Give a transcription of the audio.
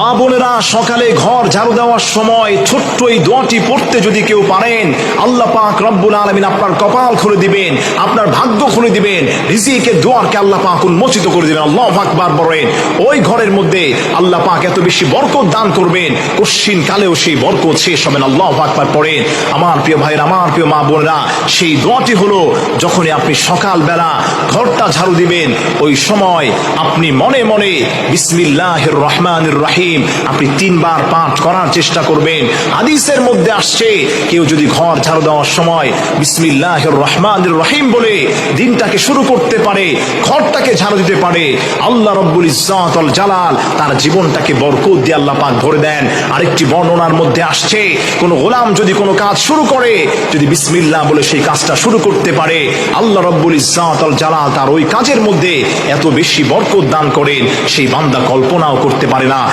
মা বোনেরা, সকালে ঘর ঝাড়ু দেওয়ার সময় ছোট্ট এই দোয়াটি পড়তে যদি কেউ পারেন, আল্লাহ পাক রব্বুল আলমিন আপনার কপাল খুলে দিবেন, আপনার ভাগ্য খুলে দিবেন রিজিকের দোয়ারকে আল্লাহ পাক উন্মোচিত করে দিবেন। আল্লাহ আকবার বলেন, ওই ঘরের মধ্যে আল্লাহ পাক এত বেশি বরকত দান করবেন, কশ্চিন কালেও সেই বরকত শেষ হবেন আল্লাহ আকবার পড়েন, আমার প্রিয় ভাইয়ের, আমার প্রিয় মা বোনেরা, সেই দোয়াটি হলো যখনই আপনি সকালবেলা ঘরটা ঝাড়ু দিবেন, ওই সময় আপনি মনে মনে বিসমিল্লাহ রহমানুর রাহিম, আপনি তিনবার পাঠ করার চেষ্টা করবেন। হাদিসের মধ্যে আসছে, কেউ যদি ঘর ঝাড়ু দেওয়ার সময় বিসমিল্লাহ রহমানুর রহিম বলে দিনটাকে শুরু করতে পারে, ঘরটাকে ঝাড়ু দিতে পারে। আল্লাহ রব্বুল ইজ্জাত আল জালাল তার জীবনটাকে বরকত দিয়ে আল্লাহ পাক ভরে দেন। আরেকটি বর্ণনার মধ্যে আসছে, কোন গোলাম যদি কোনো কাজ শুরু করে, যদি বিসমিল্লাহ বলে সেই কাজটা শুরু করতে পারে, আল্লাহ রব্বুল ইজ্জাত আল জালাল তার ওই কাজের মধ্যে এত বেশি বরকত দান করেন, সেই বান্দা কল্পনাও করতে পারে না।